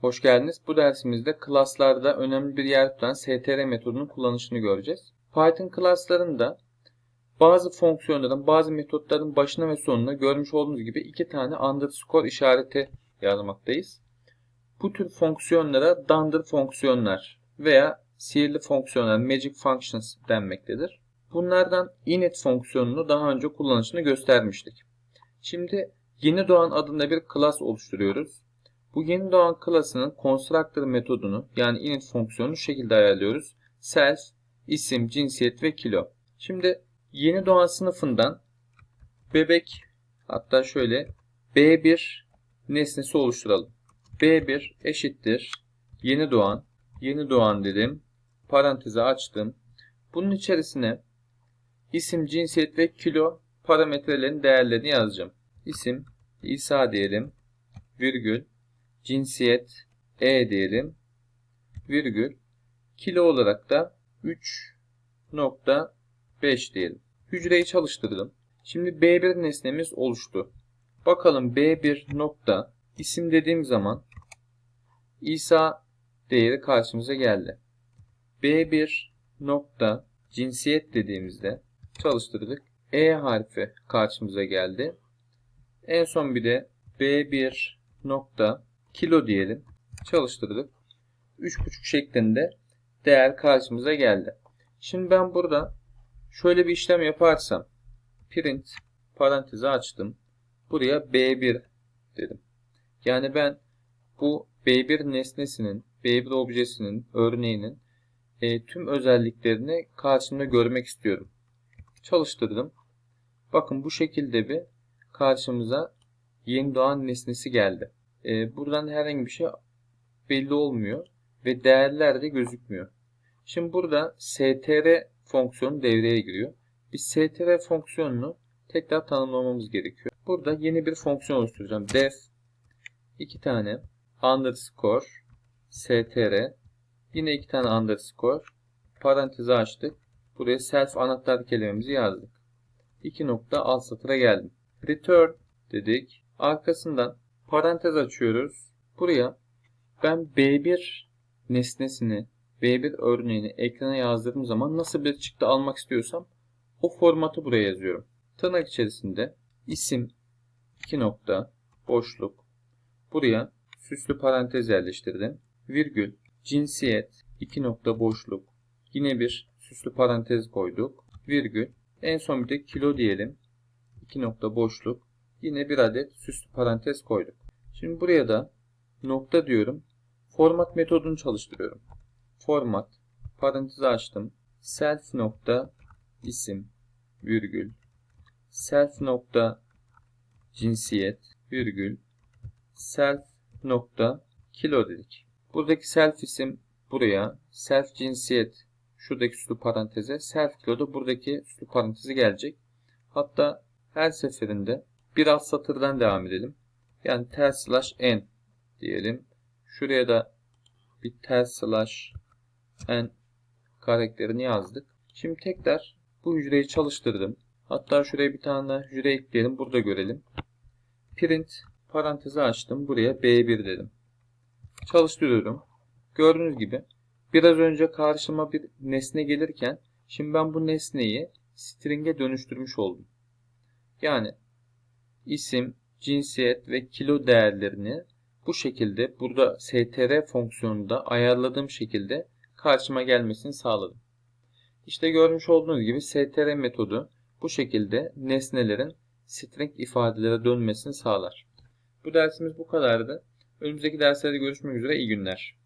Hoş geldiniz. Bu dersimizde klaslarda önemli bir yer tutan str metodunun kullanışını göreceğiz. Python klaslarında bazı fonksiyonların, bazı metotların başına ve sonuna görmüş olduğunuz gibi iki tane underscore işareti yazmaktayız. Bu tür fonksiyonlara dunder fonksiyonlar veya sihirli fonksiyonlar, magic functions denmektedir. Bunlardan init fonksiyonunu daha önce kullanışını göstermiştik. Şimdi yeni doğan adında bir klas oluşturuyoruz. Bu yeni doğan klasının constructor metodunu yani init fonksiyonunu şu şekilde ayarlıyoruz. Self, isim, cinsiyet ve kilo. Şimdi yeni doğan sınıfından bebek hatta şöyle B1 nesnesi oluşturalım. B1 eşittir yeni doğan. Yeni doğan dedim. Parantezi açtım. Bunun içerisine isim, cinsiyet ve kilo parametrelerin değerlerini yazacağım. İsim İsa diyelim. Virgül cinsiyet E diyelim. Virgül kilo olarak da 3.5 diyelim. Hücreyi çalıştırdım. Şimdi B1 nesnemiz oluştu. Bakalım B1 nokta isim dediğim zaman İsa değeri karşımıza geldi. B1 nokta cinsiyet dediğimizde çalıştırdık. E harfi karşımıza geldi. En son bir de B1 nokta kilo diyelim. Çalıştırdık. 3.5 şeklinde değer karşımıza geldi. Şimdi ben burada şöyle bir işlem yaparsam print parantezi açtım. Buraya B1 dedim. Yani ben bu B1 nesnesinin, B1 objesinin, örneğinin e, tüm özelliklerini karşımda görmek istiyorum. Çalıştırdım. Bakın bu şekilde bir karşımıza yeni doğan nesnesi geldi. E, buradan herhangi bir şey belli olmuyor ve değerler de gözükmüyor. Şimdi burada str fonksiyonu devreye giriyor. Biz str fonksiyonunu tekrar tanımlamamız gerekiyor. Burada yeni bir fonksiyon oluşturacağım. def iki tane underscore str yine iki tane underscore parantezi açtık. Buraya self anahtar kelimemizi yazdık. İki nokta alt satıra geldim. Return dedik. Arkasından parantez açıyoruz. Buraya ben B1 nesnesini, B1 örneğini ekrana yazdırdığım zaman nasıl bir çıktı almak istiyorsam o formatı buraya yazıyorum. Tırnak içerisinde isim 2 nokta boşluk buraya süslü parantez yerleştirdim. Virgül cinsiyet 2 nokta boşluk yine bir süslü parantez koyduk. Virgül en son bir de kilo diyelim. 2 nokta boşluk yine bir adet süslü parantez koyduk. Şimdi buraya da nokta diyorum. Format metodunu çalıştırıyorum. Format parantezi açtım. Self nokta isim virgül self nokta cinsiyet virgül self nokta kilo dedik. Buradaki self isim buraya self cinsiyet şuradaki süslü paranteze self kilo da buradaki süslü parantezi gelecek. Hatta her seferinde bir alt satırdan devam edelim. Yani tel slash n diyelim. Şuraya da bir tel slash n karakterini yazdık. Şimdi tekrar bu hücreyi çalıştırdım. Hatta şuraya bir tane hücre ekleyelim. Burada görelim. Print parantezi açtım. Buraya B1 dedim. Çalıştırıyorum. Gördüğünüz gibi biraz önce karşıma bir nesne gelirken şimdi ben bu nesneyi string'e dönüştürmüş oldum. Yani isim, cinsiyet ve kilo değerlerini bu şekilde burada str fonksiyonunda ayarladığım şekilde karşıma gelmesini sağladım. İşte görmüş olduğunuz gibi str metodu bu şekilde nesnelerin string ifadelere dönmesini sağlar. Bu dersimiz bu kadardı. Önümüzdeki derslerde görüşmek üzere. İyi günler.